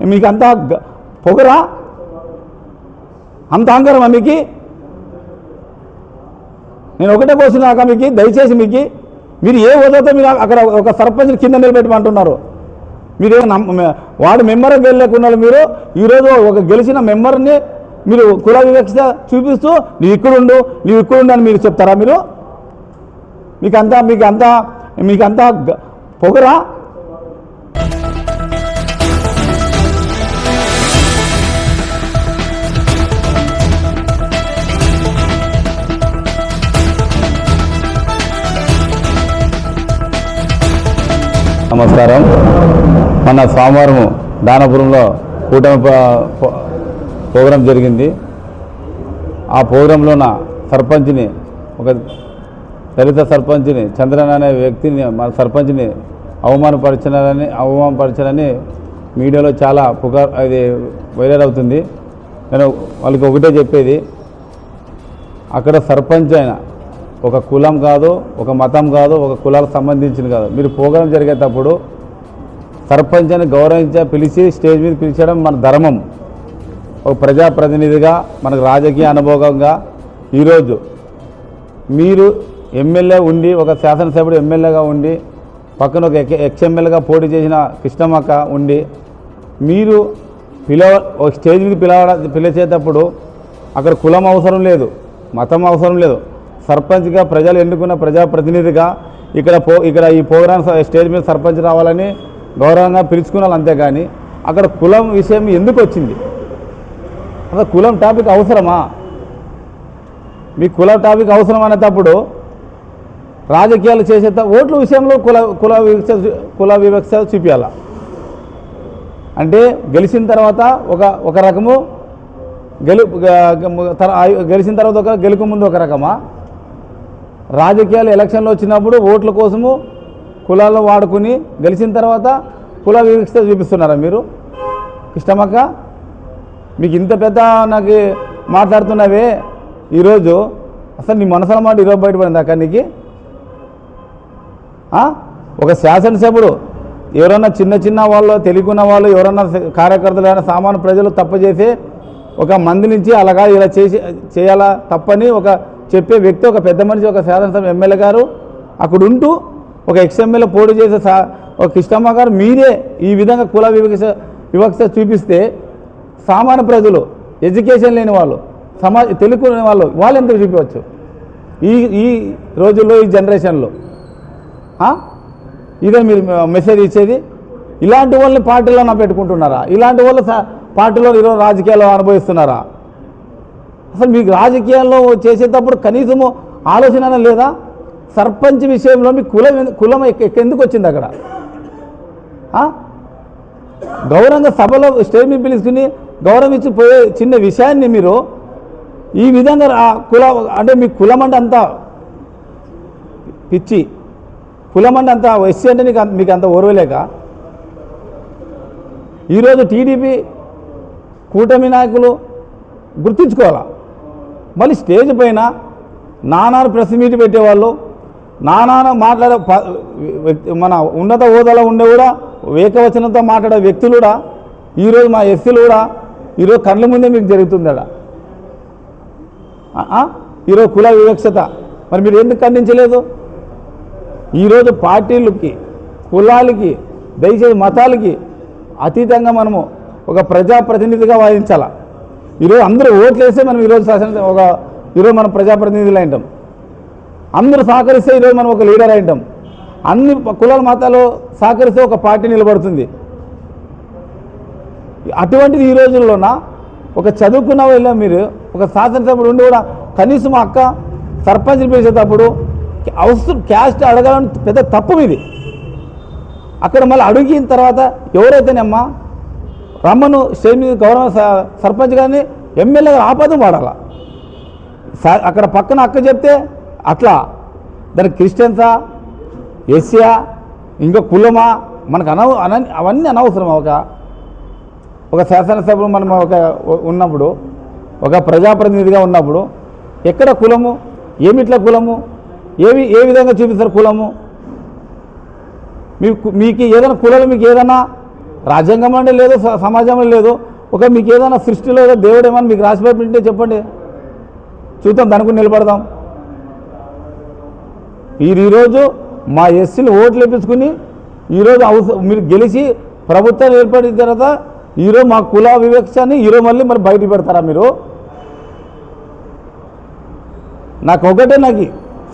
మీకు అంత గ- పొగరా? అంత అహంకారమా మీకు? నేను ఒకటే క్వశ్చన్ దాకా మీకు దయచేసి మీకు మీరు ఏ హోదాతో మీరు అక్కడ ఒక సర్పంచ్ కింద నిలబెట్టమంటున్నారు? మీరు నమ్మ- వాడు మెంబర్ గెలలేకున్నారు మీరు ఈరోజు ఒక గెలిచిన మెంబర్ని మీరు కుల వివక్ష చూపిస్తూ నీవు ఇక్కడుండు నీవు ఇక్కడుండు అని మీరు చెప్తారా మీరు? మీకు అంతా మీకు అంతా మీకు అంతా గ- పొగరా? నమస్కారం. మన సోమవారం దానపురంలో కూటమి ప్రోగ్రాం జరిగింది. ఆ ప్రోగ్రాంలోన సర్పంచ్ని ఒక దళిత సర్పంచ్ని చంద్రన్ అనే వ్యక్తిని మన సర్పంచ్ని అవమానపరచనని అవమానపరచనని మీడియాలో చాలా పుకార్ అది వైరల్ అవుతుంది. నేను వాళ్ళకి ఒకటే చెప్పేది అక్కడ సర్పంచ్ అయిన ఒక కులం కాదు ఒక మతం కాదు ఒక కులాలకు సంబంధించింది కాదు. మీరు ప్రోగ్రాం జరిగేటప్పుడు సర్పంచ్ అని గౌరవించ పిలిచి స్టేజ్ మీద పిలిచడం మన ధర్మం. ఒక ప్రజాప్రతినిధిగా మనకు రాజకీయ అనుభవంగా ఈరోజు మీరు ఎమ్మెల్యే ఉండి ఒక శాసనసభ్యుడు ఎమ్మెల్యేగా ఉండి పక్కన ఒక ఎక్ ఎక్స్ఎమ్మెల్యేగా పోటీ చేసిన కృష్ణమ్మక్క ఉండి మీరు పిలవ ఒక స్టేజ్ మీద పిలవ పిలిచేటప్పుడు అక్కడ కులం అవసరం లేదు మతం అవసరం లేదు. సర్పంచ్గా ప్రజలు ఎన్నుకున్న ప్రజాప్రతినిధిగా ఇక్కడ పో ఇక్కడ ఈ ప్రోగ్రామ్ స్టేజ్ మీద సర్పంచ్ రావాలని గౌరవంగా పిలుచుకున్నాను అంతేగాని అక్కడ కులం విషయం ఎందుకు వచ్చింది? అసలు కులం టాపిక్ అవసరమా? మీ కుల టాపిక్ అవసరం అనేటప్పుడు రాజకీయాలు చేసే ఓట్ల విషయంలో కుల కుల వివక్ష కుల వివక్ష చూపించాల అంటే గెలిచిన తర్వాత ఒక ఒక రకము గెలు గెలిచిన తర్వాత ఒక గెలుకు ముందు ఒక రకమా? రాజకీయాలు ఎలక్షన్లు వచ్చినప్పుడు ఓట్ల కోసము కులాలను వాడుకుని గెలిచిన తర్వాత కుల వివక్ష చూపిస్తున్నారా మీరు? కృష్ణమక్క మీకు ఇంత పెద్ద నాకు మాట్లాడుతున్నావే ఈరోజు? అసలు నీ మనసులో మాట ఈరోజు బయటపడింది అక్క నీకు? ఒక శాసనసభ్యుడు ఎవరన్నా చిన్న చిన్న వాళ్ళు తెలియకున్న వాళ్ళు ఎవరన్నా కార్యకర్తలు అయినా సామాన్య ప్రజలు తప్పు చేసి ఒక మంది నుంచి అలాగా ఇలా చేసి చేయాలా తప్పని ఒక చెప్పే వ్యక్తి ఒక పెద్ద మనిషి ఒక శాసనసభ ఎమ్మెల్యే గారు అక్కడ ఉంటూ ఒక ఎక్స్ఎమ్మెల్యే పోటీ చేసే సా ఒక కృష్ణమ్మ గారు మీరే ఈ విధంగా కుల వివక్ష వివక్ష చూపిస్తే సామాన్య ప్రజలు ఎడ్యుకేషన్ లేని వాళ్ళు సమాజ తెలుగుని వాళ్ళు వాళ్ళు ఎందుకు చూపించవచ్చు ఈ ఈ రోజుల్లో ఈ జనరేషన్లో. ఇదే మీరు మెసేజ్ ఇచ్చేది? ఇలాంటి వాళ్ళని పార్టీలో నా పెట్టుకుంటున్నారా ఇలాంటి వాళ్ళు పార్టీలో ఈరోజు రాజకీయాల్లో అనుభవిస్తున్నారా? అసలు మీకు రాజకీయాల్లో చేసేటప్పుడు కనీసము ఆలోచన లేదా? సర్పంచ్ విషయంలో మీ కులం కులం ఎందుకు వచ్చింది అక్కడ? గౌరవంగా సభలో స్టేట్ పిలుచుకుని గౌరవం ఇచ్చి పోయే చిన్న విషయాన్ని మీరు ఈ విధంగా కుల అంటే మీ కులం అంటే అంత పిచ్చి. కులం అంటే అంత ఎస్సీ అంటే నీకు అంత- మీకు అంత ఓర్వలేక. ఈరోజు టీడీపీ కూటమి నాయకులు గుర్తుంచుకోవాలా? మళ్ళీ స్టేజ్ పైన నానాను ప్రెస్ మీట్ పెట్టేవాళ్ళు నానాను మాట్లాడే ప- వ్యక్తి- మన ఉన్నత హోదాలో ఉండే కూడా ఏకవచనంతో మాట్లాడే వ్యక్తులు కూడా ఈరోజు మా ఎస్సీలు కూడా ఈరోజు కళ్ళ ముందే మీకు జరుగుతుందట. ఆ? ఈరోజు కుల వివక్షత. మరి మీరు ఎందుకు ఖండించలేదు? ఈరోజు పార్టీలకి కులాలకి దయచేసి మతాలకి అతీతంగా మనము ఒక ప్రజాప్రతినిధిగా వాదించాలా? ఈరోజు అందరూ ఓట్లేసే మనం ఈరోజు శాసన ఒక ఈరోజు మనం ప్రజాప్రతినిధులు అయింటాం. అందరూ సహకరిస్తే ఈరోజు మనం ఒక లీడర్ అయింటాం. అన్ని కులాల మతాలు సహకరిస్తే ఒక పార్టీ నిలబడుతుంది. అటువంటిది ఈ రోజుల్లోన ఒక చదువుకున్న వాళ్ళ మీరు ఒక శాసనసభ్యుడు ఉండి కూడా కనీసం అక్క సర్పంచ్ని పిలిచేటప్పుడు అవసరం క్యాస్ట్ అడగాలని పెద్ద తప్పు ఇది అక్కడ మళ్ళీ అడిగిన తర్వాత ఎవరైతేనేమ్మా రమ్మను సేమి గౌరవ స- సర్పంచ్ కానీ ఎమ్మెల్యే గారు ఆపదం వాడాల. అక్కడ పక్కన అక్క చెప్తే అట్లా. దానికి క్రిస్టియన్సా ఎస్సియా ఇంకా కులమా మనకు అనవ అన అవన్నీ అనవసరం ఒక ఒక శాసనసభ్యులు మనం ఒక ఉన్నప్పుడు ఒక ప్రజాప్రతినిధిగా ఉన్నప్పుడు ఎక్కడ కులము ఏమిట్లా కులము ఏవి ఏ విధంగా చూపిస్తారు కులము? మీకు మీకు ఏదైనా కులాలు మీకు ఏదైనా రాజ్యాంగం అంటే లేదు స- సమాజంలో లేదు. ఒక మీకు ఏదైనా సృష్టిలో ఏదో దేవుడు ఏమైనా మీకు రాసి పెట్టింటే చెప్పండి. చూద్దాం దానికి నిలబడదాం. మీరు ఈరోజు మా ఎస్సీలు ఓట్లు వేపించుకుని ఈరోజు అవసరం మీరు గెలిచి ప్రభుత్వం ఏర్పడిన తర్వాత ఈరోజు మా కుల వివక్షాన్ని ఈరోజు మళ్ళీ మరి బయట పెడతారా మీరు? నాకు ఒకటే నాకు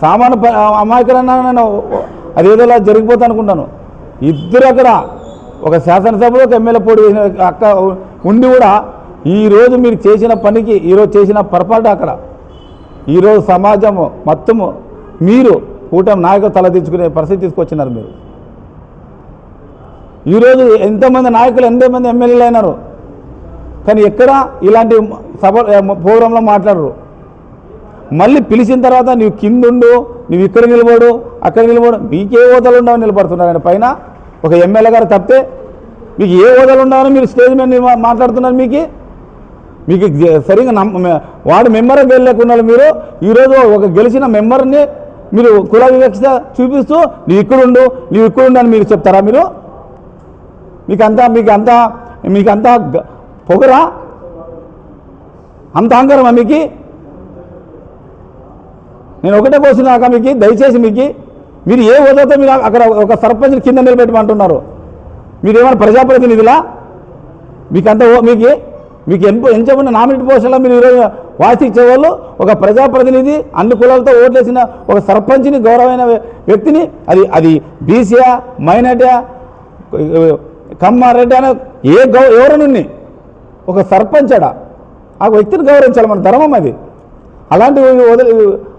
సామాన్య అమాయకులన్నా నేను అదేదోలా జరిగిపోతా అనుకుంటాను. ఇద్దరు అక్కడ ఒక శాసనసభలో ఒక ఎమ్మెల్యే పోటీ చేసిన అక్క ఉండి కూడా ఈరోజు మీరు చేసిన పనికి ఈరోజు చేసిన పొరపాటు అక్కడ. ఈరోజు సమాజము మొత్తము మీరు కూటమి నాయకులు తలదించుకునే పరిస్థితి తీసుకొచ్చినారు మీరు. ఈరోజు ఎంతమంది నాయకులు ఎంతమంది ఎమ్మెల్యేలు అయినారు. కానీ ఎక్కడ ఇలాంటి సభ ప్రోగ్రాంలో మాట్లాడరు. మళ్ళీ పిలిచిన తర్వాత నువ్వు కింద ఉండు నువ్వు ఇక్కడ నిలబడు అక్కడ నిలబడు మీకే ఓతలు ఉండవని నిలబడుతున్నారు ఆయన. పైన ఒక ఎమ్మెల్యే గారు తప్పితే మీకు ఏ హోదాలు ఉన్నారో మీరు స్టేజ్ మీద మాట్లాడుతున్నారు మీకు? మీకు సరిగ్గా సరిగా నమ్మ వాడు మెంబర్ గెలలేకున్నారు మీరు. ఈరోజు ఒక గెలిచిన మెంబర్ని మీరు కుల వివక్ష చూపిస్తూ నువ్వు ఇక్కడుండు నువ్వు ఇక్కడుండు అని మీరు చెప్తారా మీరు? మీకు అంతా మీకు అంతా మీకు అంతా పొగరా? అంత అహంకారమా మీకు? నేను ఒకటే కోసిన మీకు దయచేసి మీకు మీరు ఏ హోదాతో మీరు అక్కడ ఒక సర్పంచ్ కింద నిలబెట్టమంటున్నారు? మీరు ఏమైనా ప్రజాప్రతినిధులా? మీకు అంత ఓ- మీకు మీకు ఎంత ఎంచబడిన నామినేట్ పోస్టులో మీరు ఈరోజు వాసి ఇచ్చేవాళ్ళు ఒక ప్రజాప్రతినిధి అన్ని కులాలతో ఓట్లేసిన ఒక సర్పంచ్ని గౌరవమైన వ్యక్తిని అది అది బీసీయా మైనార్టీయా కమ్మారెడ్డి అనే ఏ గౌ ఎవరనుండి? ఒక సర్పంచడా? ఆ వ్యక్తిని గౌరవించాలి మన ధర్మం అది. అలాంటివి వదిలి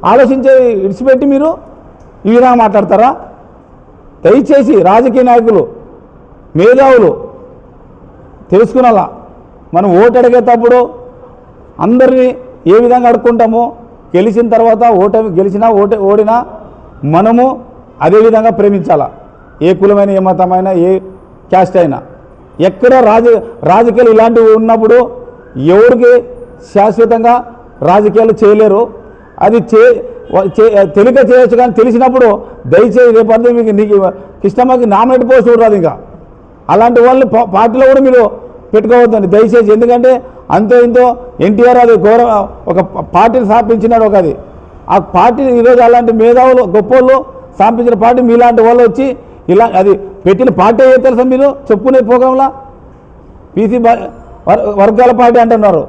ఆలోచించే విడిచిపెట్టి మీరు ఈ విధంగా మాట్లాడతారా? దయచేసి రాజకీయ నాయకులు మేధావులు తెలుసుకునాలా మనం ఓటు అడిగేటప్పుడు అందరినీ ఏ విధంగా అడుక్కుంటామో గెలిచిన తర్వాత ఓటమి గెలిచినా ఓట ఓడినా మనము అదే విధంగా ప్రేమించాలా? ఏ కులమైన ఏ మతమైనా ఏ క్యాస్ట్ అయినా. ఎక్కడ రాజ రాజకీయాలు ఇలాంటివి ఉన్నప్పుడు ఎవరికి శాశ్వతంగా రాజకీయాలు చేయలేరు. అది చే- తెలియక చేయొచ్చు కానీ తెలిసినప్పుడు దయచేసి రేపటి మీకు నీకు కృష్ణమ్మకి నామినేట్ పోస్ట్ కూడా ఇంకా. అలాంటి వాళ్ళని పార్టీలో కూడా మీరు పెట్టుకోవద్దండి. దయచేసి ఎందుకంటే అంతో ఇంతో ఎన్టీఆర్ అది గౌరవ ఒక పార్టీని స్థాపించినాడు ఒక అది ఆ పార్టీ ఈరోజు అలాంటి మేధావులు గొప్పోళ్ళు స్థాపించిన పార్టీ మీలాంటి వాళ్ళు వచ్చి ఇలా అది పెట్టిన పార్టీ ఏ తెలుసా మీరు? చెప్పుకునే పోగంలా పీసీ వర్గాల పార్టీ అంటున్నారు.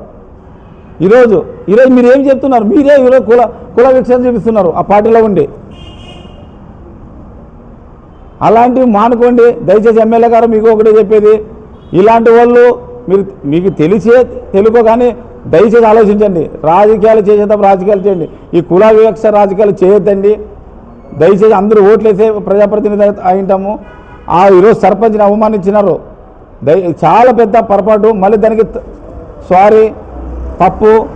ఈరోజు ఈరోజు మీరు ఏం చెప్తున్నారు? మీరే ఈరోజు కుల కుల విక్షణ చూపిస్తున్నారు ఆ పార్టీలో ఉండి. అలాంటివి మానుకోండి. దయచేసి ఎమ్మెల్యే గారు మీకు ఒకటే చెప్పేది. ఇలాంటి వాళ్ళు మీరు మీకు తెలిసే తెలుకో కానీ దయచేసి ఆలోచించండి. రాజకీయాలు చేసేటప్పుడు రాజకీయాలు చేయండి. ఈ కుల వివక్ష రాజకీయాలు చేయొద్దండి. దయచేసి అందరూ ఓట్లేసే ప్రజాప్రతినిధి అయింటాము. ఆ ఈరోజు సర్పంచ్ని అవమానించినారు. దయ చాలా పెద్ద పొరపాటు. మళ్ళీ దానికి సారీ. తప్పు.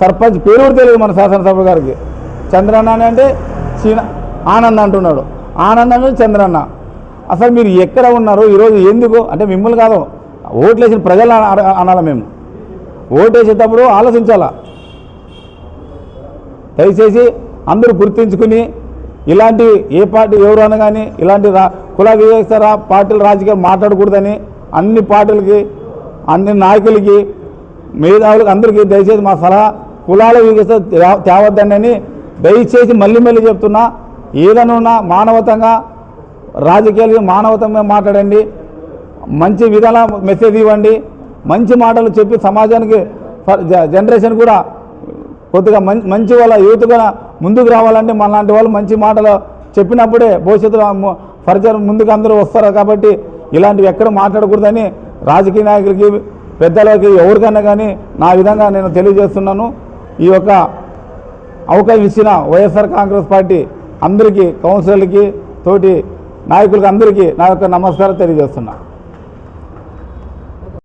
సర్పంచ్ పేరు కూడా తెలియదు మన శాసనసభ గారికి. చంద్రన్న అని అంటే చీన ఆనంద్ అంటున్నాడు. ఆనందమే చంద్రన్న. అసలు మీరు ఎక్కడ ఉన్నారు? ఈరోజు ఎందుకు? అంటే మిమ్మల్ని కాదు ఓట్లేసిన ప్రజలు అన- అనాలి మేము? ఓటేసేటప్పుడు ఆలోచించాలా? దయచేసి అందరూ గుర్తించుకుని ఇలాంటి ఏ పార్టీ ఎవరు అన కానీ ఇలాంటి రా కుల వివక్ష పార్టీలు రాజకీయాలు మాట్లాడకూడదని అన్ని పార్టీలకి అన్ని నాయకులకి మేధావులకు అందరికీ దయచేసి మా సలహా కులాల వివక్ష తేవద్దండి దయచేసి మళ్ళీ మళ్ళీ చెప్తున్నా ఏదైనా ఉన్నా మానవతంగా రాజకీయాలు మానవతంగా మాట్లాడండి మంచి విధాన మెసేజ్ ఇవ్వండి మంచి మాటలు చెప్పి సమాజానికి జనరేషన్ కూడా కొద్దిగా మంచి మంచి వాళ్ళ యూత్ కూడా ముందుకు రావాలంటే మన లాంటి వాళ్ళు మంచి మాటలు చెప్పినప్పుడే భవిష్యత్తులో ఫర్జర్ ముందుకు అందరూ వస్తారు కాబట్టి ఇలాంటివి ఎక్కడ మాట్లాడకూడదని రాజకీయ నాయకులకి పెద్దలకి ఎవరికైనా కానీ నా విధంగా నేను తెలియజేస్తున్నాను. ఈ యొక్క అవకాశం ఇచ్చిన వైఎస్ఆర్ కాంగ్రెస్ పార్టీ అందరికీ కౌన్సిలర్లకి తోటి నాయకులకి అందరికీ నా యొక్క నమస్కారం తెలియజేస్తున్నా.